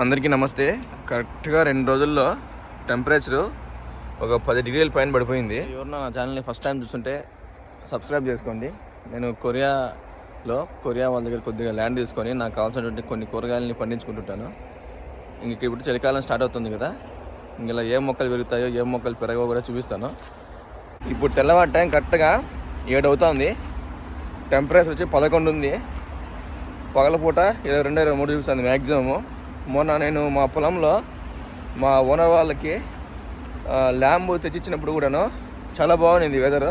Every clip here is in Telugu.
అందరికీ నమస్తే. కరెక్ట్గా రెండు రోజుల్లో టెంపరేచరు ఒక పది డిగ్రీల పైన పడిపోయింది. ఎవరన్నా నా ఛానల్ని ఫస్ట్ టైం చూస్తుంటే సబ్స్క్రైబ్ చేసుకోండి. నేను కొరియాలో కొరియా వాళ్ళ దగ్గర కొద్దిగా ల్యాండ్ తీసుకొని నాకు కావాల్సినటువంటి కొన్ని కూరగాయలని పండించుకుంటుంటాను. ఇంక ఇప్పుడు చలికాలం స్టార్ట్ అవుతుంది కదా. ఇంక ఇలా ఏ మొక్కలు పెరుగుతాయో ఏ మొక్కలు పెరగవో కూడా చూపిస్తాను. ఇప్పుడు తెల్లవారి టైం కరెక్ట్గా ఏడు అవుతుంది. టెంపరేచర్ వచ్చి పదకొండు ఉంది. పగలపూట ఇరవై రెండు ఇరవై మూడు చూపిస్తుంది మ్యాక్సిమము మొన్న నేను మా పొలంలో మా ఓనర్ వాళ్ళకి ల్యాంబు తెచ్చిచ్చినప్పుడు కూడాను చాలా బాగుంది వెదర్.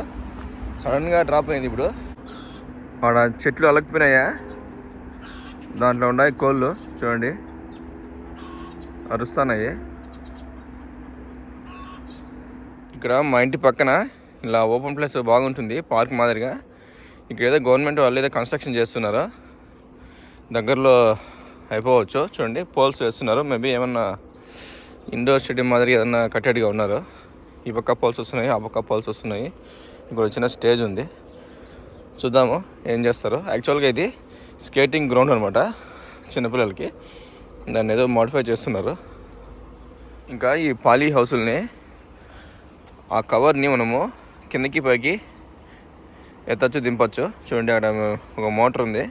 సడన్గా డ్రాప్ అయింది ఇప్పుడు. ఆడ చెట్లు అలకపోయినాయా? దాంట్లో ఉన్నాయి కోళ్ళు చూడండి. అరుస్తున్నాయి. ఇక్కడ మా ఇంటి పక్కన ఇలా ఓపెన్ ప్లేస్ బాగుంటుంది పార్క్ మాదిరిగా. ఇక్కడ ఏదో గవర్నమెంట్ వాళ్ళు ఏదో కన్స్ట్రక్షన్ చేస్తున్నారు. దగ్గరలో అయిపోవచ్చు. చూడండి పోల్స్ వేస్తున్నారు. మేబీ ఏమన్నా ఇండోర్ స్టేడియం మాదిరి ఏదన్నా కట్టేట్టుగా ఉన్నారు. ఈ పక్క పోల్స్ వస్తున్నాయి ఆ పక్క పోల్స్ వస్తున్నాయి. ఇక్కడ చిన్న స్టేజ్ ఉంది. చూద్దాము ఏం చేస్తారు. యాక్చువల్గా ఇది స్కేటింగ్ గ్రౌండ్ అనమాట చిన్నపిల్లలకి. దాన్ని ఏదో మోడిఫై చేస్తున్నారు. ఇంకా ఈ పాలీ హౌసుల్ని ఆ కవర్ని మనము కిందకి పైకి ఎత్తచ్చు దింపచ్చు. చూడండి అక్కడ ఒక మోటార్ ఉంది.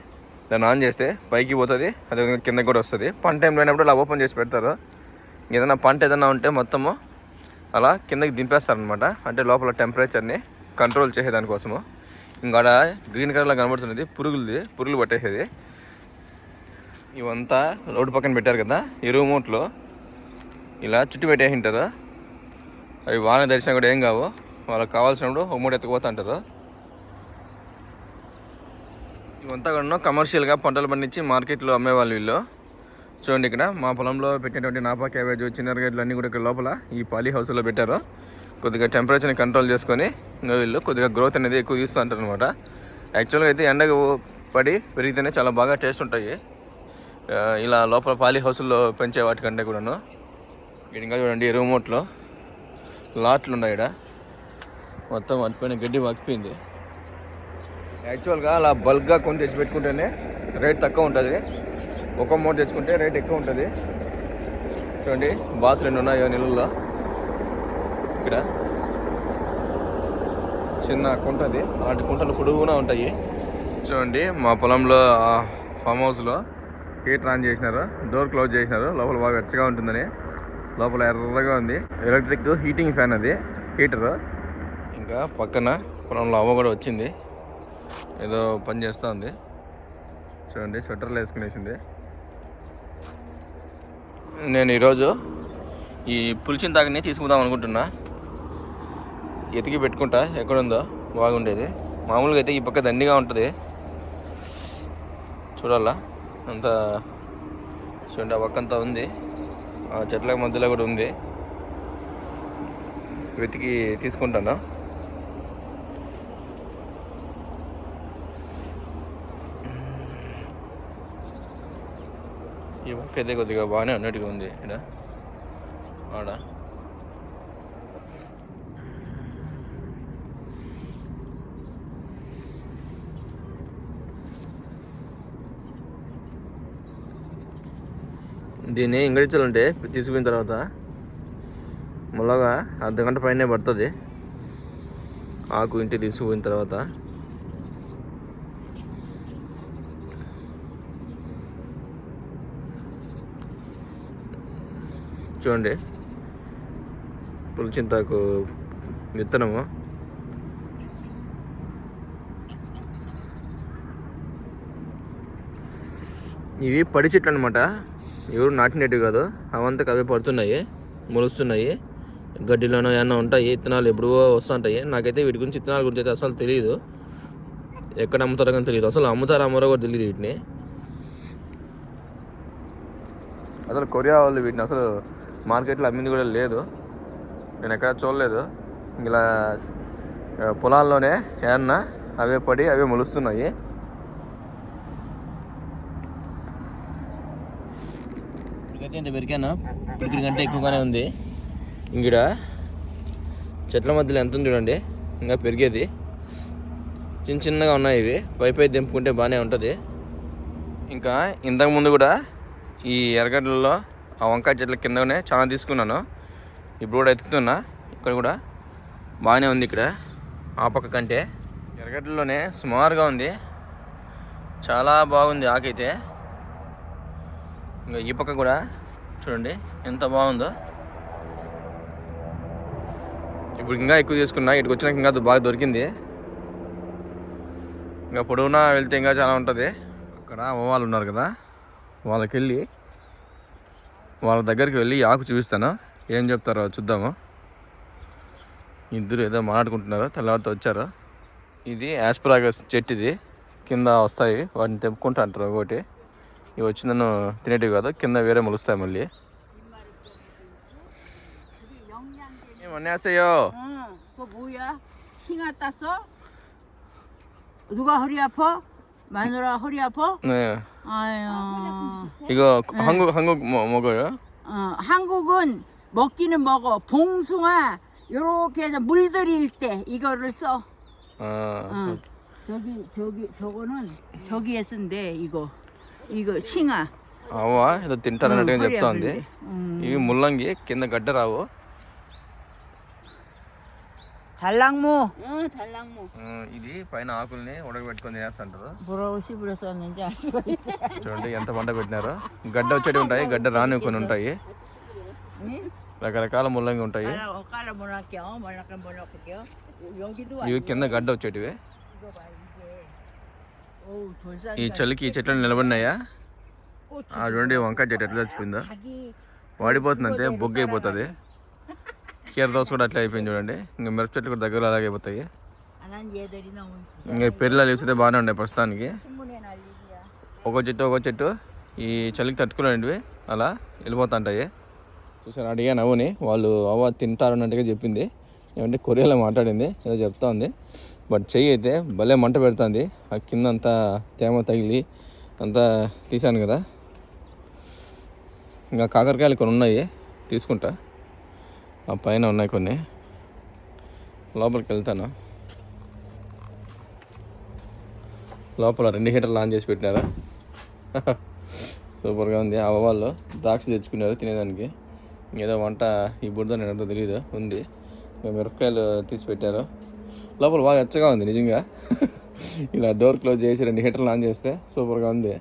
దాన్ని ఆన్ చేస్తే పైకి పోతుంది అదేవిధంగా కిందకి కూడా వస్తుంది. పంట టైం లేనప్పుడు అలా ఓపెన్ చేసి పెడతారు. ఏదైనా పంట ఏదైనా ఉంటే మొత్తము అలా కిందకి దింపేస్తారనమాట అంటే లోపల టెంపరేచర్ని కంట్రోల్ చేసేదానికోసము ఇంకాడ గ్రీన్ కలర్లో కనబడుతున్నది పురుగులది పురుగులు పట్టేసేది. ఇవంతా రోడ్డు పక్కన పెట్టారు కదా ఎరువు మూట్లో ఇలా చుట్టు పెట్టేసి ఉంటారు అవి వాన దర్శనం కూడా ఏం కావు. వాళ్ళకి కావాల్సినప్పుడు ఒక మూట ఎత్తుకుపోతా అంటారు. ఇవంతా కూడా కమర్షియల్గా పంటలు పండించి మార్కెట్లో అమ్మేవాళ్ళు వీళ్ళు. చూడండి ఇక్కడ మా పొలంలో పెట్టినటువంటి నాపా క్యాబేజ్ చిన్నరగడ్లు అన్నీ కూడా ఇక్కడ లోపల ఈ పాలీ హౌస్లో పెట్టారు. కొద్దిగా టెంపరేచర్ని కంట్రోల్ చేసుకొని ఇంకా వీళ్ళు కొద్దిగా గ్రోత్ అనేది ఎక్కువ తీస్తూ అంటారు అనమాట యాక్చువల్గా అయితే ఎండకు పడి పెరిగితేనే చాలా బాగా టేస్ట్ ఉంటాయి. ఇలా లోపల పాలీ హౌస్లో పెంచే వాటికంటే కూడాను. ఇంకా చూడండి ఎరువు మూట్లో లాట్లు ఉన్నాయి ఇక్కడ. మొత్తం వాటిపైన గడ్డి మగ్గిపోయింది యాక్చువల్గా అలా బల్క్గా కొని తెచ్చి పెట్టుకుంటేనే రేట్ తక్కువ ఉంటుంది. ఒక మూట తెచ్చుకుంటే రేట్ ఎక్కువ ఉంటుంది. చూడండి బాత్ రెండు ఉన్నాయో నీళ్ళల్లో ఇక్కడ చిన్న కుంటది అలాంటి కుంటలు పొడుగునా ఉంటాయి. చూడండి మా పొలంలో ఫామ్ హౌస్లో హీటర్ ఆన్ చేసినారు. డోర్ క్లోజ్ చేసినారు. లోపల బాగా వెచ్చగా ఉంటుందని. లోపల ఎర్రగా ఉంది. ఎలక్ట్రిక్ హీటింగ్ ఫ్యాన్ అది హీటర్ ఇంకా పక్కన పొలంలో అవ్వ కూడా వచ్చింది. ఏదో పని చేస్తూ ఉంది. చూడండి స్వెటర్లు వేసుకునేసింది నేను ఈరోజు ఈ పులిచిన తాగని తీసుకుందాం అనుకుంటున్నా. ఎతికి పెట్టుకుంటా ఎక్కడుందో బాగుండేది. మామూలుగా అయితే ఈ పక్క దండిగా ఉంటుంది. చూడాలా? అంత చూడండి ఆ పక్కంతా ఉంది. ఆ చెట్ల మధ్యలో కూడా ఉంది. వెతికి తీసుకుంటాను. ఈ పక్క అయితే కొద్దిగా బాగానే ఉన్నట్టుగా ఉంది ఇక్కడ ఆడ? దీన్ని ఇంగడించాలంటే తీసుకున్న తర్వాత ముల్లగా అర్ధ గంట పైనే పడుతుంది. ఆకు ఇంటికి తీసుకుపోయిన తర్వాత చూడండి. పులిచింతాకు విత్తనము. ఇవి పడి చెట్లు అనమాట ఎవరు నాటినట్టు కాదు. అవంతకు అవే పడుతున్నాయి మొలుస్తున్నాయి. గడ్డిలోనో ఏమన్నా ఉంటాయి విత్తనాలు ఎప్పుడో వస్తుంటాయి. నాకైతే వీటి గురించి విత్తనాల గురించి అయితే అసలు తెలియదు ఎక్కడ అమ్ముతారో కానీ తెలియదు అసలు అమ్ముతారో అమ్మరో కూడా తెలియదు వీటిని. అసలు కొరియా వాళ్ళు వీటిని అసలు మార్కెట్లో అమ్మింది కూడా లేదు. నేను ఎక్కడ చూడలేదు. ఇలా పొలాల్లోనే ఏమన్నా అవే పడి అవే మొలుస్తున్నాయి. ఇప్పటికైతే ఇంత పెరికాను పిడికిడి కంటే ఎక్కువగానే ఉంది. ఇంకా చెట్ల మధ్యలో ఎంత ఉంది చూడండి. ఇంకా పెరిగేది. చిన్న చిన్నగా ఉన్నాయి ఇవి. పై పై దింపుకుంటే బాగానే ఉంటుంది. ఇంకా ఇంతకుముందు కూడా ఈ ఎర్రగడ్డలలో ఆ వంకాయ చెట్ల కిందనే చాలా తీసుకున్నాను. ఇప్పుడు కూడా ఎత్తుతున్నా ఇక్కడ కూడా బాగానే ఉంది ఇక్కడ. ఆ పక్క కంటే ఎర్రగడ్డలోనే సుమారుగా ఉంది. చాలా బాగుంది ఆకైతే ఇంకా ఈ పక్క కూడా చూడండి ఎంత బాగుందో. ఇప్పుడు ఇంకా ఎక్కువ తీసుకున్నా. ఇటుకు వచ్చినాక ఇంకా బాగా దొరికింది. ఇంకా పొడవునా వెళ్తే ఇంకా చాలా ఉంటుంది. అక్కడ వాళ్ళు ఉన్నారు కదా. వాళ్ళకి వెళ్ళి వాళ్ళ దగ్గరికి వెళ్ళి ఈ ఆకు చూపిస్తాను ఏం చెప్తారో చూద్దాము ఇద్దరు ఏదో మాట్లాడుకుంటున్నారు తెల్లవారితో వచ్చారు ఇది యాస్పరాగస్ చెట్టు ఇది కింద వస్తాయి వాటిని తెంపుకుంటా అంటారు ఒకటి ఇవి వచ్చి నన్ను తినేటివి కాదు కింద వేరే మొలుస్తాయి మళ్ళీ 안녕하세요. 응, 그거 뭐야? 싱아 땄어? 누가 허리 아파? 마누라 허리 아파? 네. 아유, 이거 한국 한국 뭐 먹어요? 어, 한국은 먹기는 먹어. 봉숭아 요렇게 해서 물들일 때 이거를 써. 아. 응. 저기 저기 저거는 저기에 쓴대 이거. 이거 싱아. ఆవా ఏదో తింటారన్నట్టుగా 응, 허리 చెప్తా ఉంది 아픈데. 응. ఇవి ముల్లంగి కింద గడ్డ రావు తల్లంగు ఇది పైన ఆకుల్ని ఉడకబెట్టుకొని తినేస్తుంటారు. బుర్ర వచ్చి బుర్ర చూడండి ఎంత పంట పెట్టినారో. గడ్డ వచ్చేటి ఉంటాయి గడ్డ రాని కొన్ని ఉంటాయి. రకరకాల ముల్లంగి ఉంటాయి. ఇవి కింద గడ్డ వచ్చేటివి. ఈ చలికి ఈ చెట్లు నిలబడినాయా? ఆ చూడండి వంకాయ చెట్టు ఎట్లా చచ్చిపోయిందో వాడిపోతుందంటే బొగ్గైపోతుంది. కేర్ దోస కూడా అట్లా అయిపోయింది చూడండి. ఇంకా మిరప చెట్లు కూడా దగ్గర అలాగే అయిపోతాయి ఇంకా పెళ్ళి లీవ్స్ అయితే బాగానే ఉన్నాయి ప్రస్తుతానికి. ఒక చెట్టు ఒక చెట్టు. ఈ చలికి తట్టుకోలేంటివి అలా వెళ్ళిపోతుంటాయి. చూసాను అడిగా నవ్వుని. వాళ్ళు అవ్వ తింటారు అన్నట్టుగా చెప్పింది. ఏమంటే కొరియాలో మాట్లాడింది. ఏదో చెప్తా ఉంది బట్ చెయ్యి అయితే భలే మంట పెడుతుంది. ఆ కింద అంతా తేమ తగిలి అంతా తీశాను కదా. ఇంకా కాకరకాయలు కొన్ని ఉన్నాయి. తీసుకుంటా. ఆ పైన ఉన్నాయి కొన్ని. లోపలికి వెళ్తాను లోపల రెండు హీటర్లు ఆన్ చేసి పెట్టినారా? సూపర్గా ఉంది. ఆ వాళ్ళు ద్రాక్ష తెచ్చుకున్నారు తినేదానికి. ఏదో వంట ఈ నేను నేనంతా తెలియదు ఉంది. మిరపకాయలు తీసి పెట్టారు. లోపల బాగా వెచ్చగా ఉంది నిజంగా. ఇలా డోర్ క్లోజ్ చేసి రెండు హీటర్లు ఆన్ చేస్తే సూపర్గా ఉంది.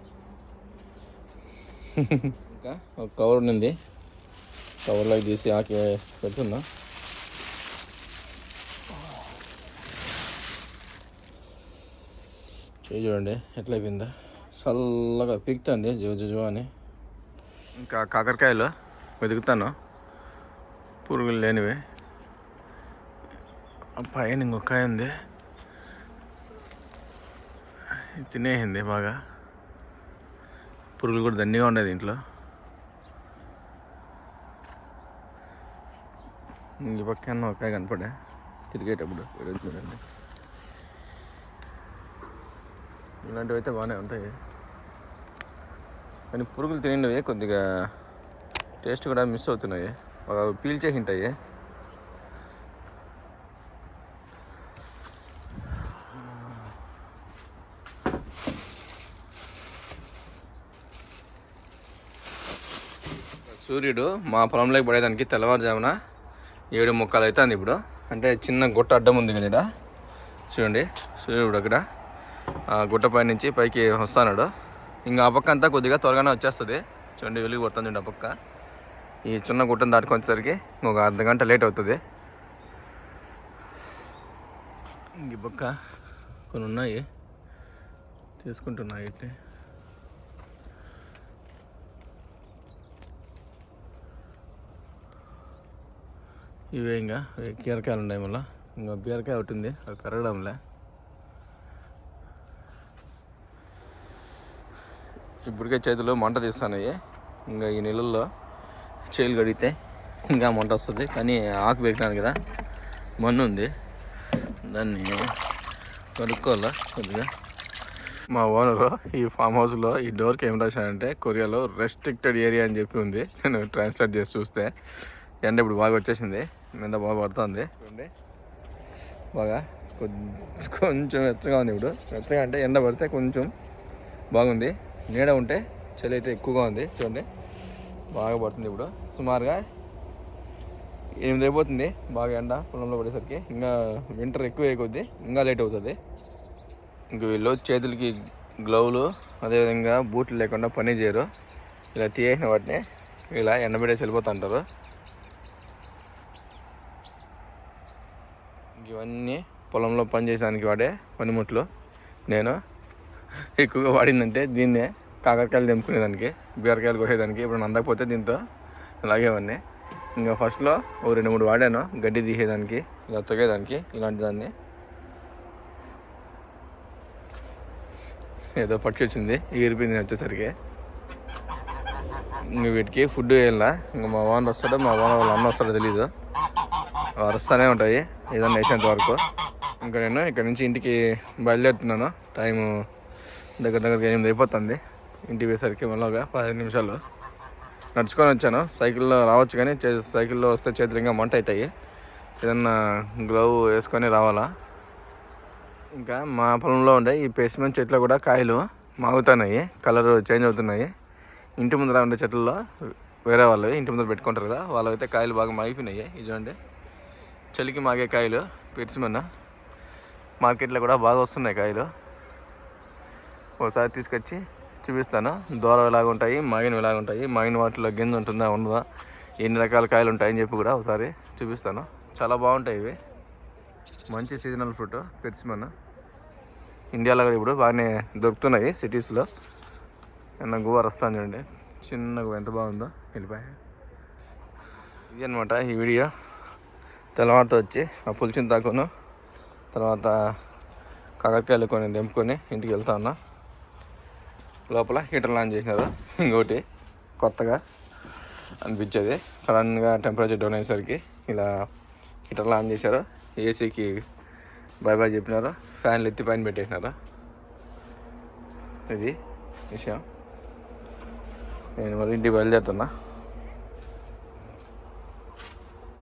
ఇంకా ఒక కవర్ ఉంది కవర్లోకి తీసి ఆకి పెడుతున్నా. చేయి చూడండి ఎట్లయిపోయిందా. చల్లగా పీకుతుంది జో జో అని. ఇంకా కాకరకాయలు వెతుకుతాను పురుగులు లేనివి. పైన ఇంకొకాయ ఉంది. తినేసింది బాగా. పురుగులు కూడా దండిగా ఉండేది ఇంట్లో ఈ పక్కన ఒక కనపడే కనపడా. తిరిగేటప్పుడు ఈరోజు చూడండి. ఇలాంటివి అయితే బాగానే ఉంటాయి. కానీ పురుగులు తినేవి కొద్దిగా. టేస్ట్ కూడా మిస్ అవుతున్నాయి. బాగా పీల్చేసి ఉంటాయి సూర్యుడు మా పొలంలోకి పడేదానికి తెల్లవారుజామున ఏడు ముక్కలు అవుతుంది ఇప్పుడు. అంటే చిన్న గుట్ట అడ్డం ఉంది కదా ఇక్కడ. చూడండి సూర్యుడు అక్కడ. ఆ గుట్ట పై నుంచి పైకి వస్తున్నాడు ఇంకా ఆ పక్క అంతా కొద్దిగా త్వరగానే వచ్చేస్తుంది. చూడండి వెలుగు పడుతుంది చూడండి ఆ పక్క. ఈ చిన్న గుట్టను దాటుకొచ్చేసరికి ఒక అర్ధ గంట లేట్ అవుతుంది. ఈ పక్క కొన్ని ఉన్నాయి. తీసుకుంటున్నాయి అయితే. ఇవే ఇంకా. కీరకాయలు ఉన్నాయి మళ్ళీ. ఇంకా బీరకాయ ఒకటి ఉంది. అది పెరగడంలే. ఇప్పటికే చేతిలో మంట తీస్తున్నాయి ఇంకా ఈ నీళ్ళల్లో చేలు కడిగితే ఇంకా మంట వస్తుంది. కానీ ఆకు పెట్టినాను కదా. మన్ను ఉంది. దాన్ని కడుక్కోవాలా కొద్దిగా. మా ఓనరు ఈ ఫామ్ హౌస్లో ఈ డోర్కి ఏం రాశానంటే కొరియాలో రెస్ట్రిక్టెడ్ ఏరియా అని చెప్పి ఉంది. నేను ట్రాన్స్లేట్ చేసి చూస్తే. ఎండ ఇప్పుడు బాగా వచ్చేసింది. మీద బాగా పడుతుంది. చూడండి. బాగా కొద్ది- కొంచెం వెచ్చగా ఉంది ఇప్పుడు. వెచ్చగా అంటే ఎండ పడితే కొంచెం బాగుంది. నీడ ఉంటే చలి అయితే ఎక్కువగా ఉంది. చూడండి. బాగా పడుతుంది ఇప్పుడు. సుమారుగా ఎనిమిది అయిపోతుంది. బాగా ఎండ పొలంలో పడేసరికి. ఇంకా వింటర్ ఎక్కువ అయిపోద్ది. ఇంకా లేట్ అవుతుంది. ఇంక వీళ్ళు చేతులకి గ్లౌలు అదేవిధంగా బూట్లు లేకుండా పని చేయరు. ఇలా తీయేసిన వాటిని ఇలా ఎండబెట్టేసి వెళ్ళిపోతుంటారు ఇంక ఇవన్నీ పొలంలో పనిచేయడానికి వాడే పనిముట్లు. నేను ఎక్కువగా వాడిందంటే దీన్నే కాకరకాయలు తెంపుకునేదానికి బీరకాయలు కోసేదానికి ఇప్పుడు అందకపోతే దీంతో లాగేవాడిని ఇంకా ఫస్ట్లో ఓ రెండు మూడు వాడాను గడ్డి తీసేదానికి ఇలా తొగేదానికి ఇలాంటి దాన్ని. ఏదో పట్టుకొచ్చింది ఎగిరిపోయింది వచ్చేసరికి. ఇంక వీటికి ఫుడ్ వేయాలా ఇంకా మా వాన్ వస్తాడో మా వాన్ వాళ్ళ అన్న వస్తాడో తెలీదు. వరుస్తూనే ఉంటాయి. ఏదన్నా వేసేంత వరకు. ఇంకా నేను ఇక్కడ నుంచి ఇంటికి బయలుదేరుతున్నాను. టైము దగ్గర దగ్గరికి ఎనిమిది అయిపోతుంది. ఇంటికి పోయేసరికి మళ్ళీ ఒక పదిహేను నిమిషాలు. నడుచుకొని వచ్చాను. సైకిల్లో రావచ్చు కానీ చే- సైకిల్లో వస్తే చేతులు ఇంకా మంట అవుతాయి. ఏదన్నా గ్లవ్ వేసుకొని రావాలా? ఇంకా మా పొలంలో ఉండే ఈ పేస్మెంట్ చెట్లు కూడా కాయలు మాగుతున్నాయి. కలర్ చేంజ్ అవుతున్నాయి. ఇంటి ముందర ఉండే చెట్లలో వేరే వాళ్ళు ఇంటి ముందర పెట్టుకుంటారు కదా వాళ్ళైతే కాయలు బాగా మాగిపోయినాయి. ఇది చూడండి. చలికి మాగే కాయలు పెరిసిమన్న మార్కెట్లో కూడా బాగా వస్తున్నాయి కాయలు. ఒకసారి తీసుకొచ్చి చూపిస్తాను. దూర ఎలాగ ఉంటాయి మాగిన ఎలాగ ఉంటాయి మాగిన వాటిలో గింజ ఉంటుందా ఉండదా ఎన్ని రకాల కాయలు ఉంటాయని చెప్పి కూడా ఒకసారి చూపిస్తాను. చాలా బాగుంటాయి ఇవి. మంచి సీజనల్ ఫ్రూట్ పెరిసిమన్ ఇండియాలో కూడా ఇప్పుడు బాగానే దొరుకుతున్నాయి సిటీస్లో నిన్న గువార్ వస్తాను చూడండి. చిన్న గువ్వ ఎంత బాగుందో. వెళ్ళిపోయి. ఇది అనమాట ఈ వీడియో. తెల్లవారితో వచ్చి ఆ పులిచిన తాకును. తర్వాత కాకరకాయలు కొన్ని దింపుకొని ఇంటికి వెళ్తా ఉన్నా. లోపల హీటర్ లాంచ్ చేసినారు. ఇంకోటి కొత్తగా అనిపించేది. సడన్గా టెంపరేచర్ డౌన్ అయ్యేసరికి ఇలా హీటర్ లాంచ్ చేశారు. ఏసీకి బాయ్ బాయ్ చెప్పినారు. ఫ్యాన్లు ఎత్తి పైన పెట్టేసినారు. ఇది విషయం. నేను మరి ఇంటికి బయలుదేరుతున్నా.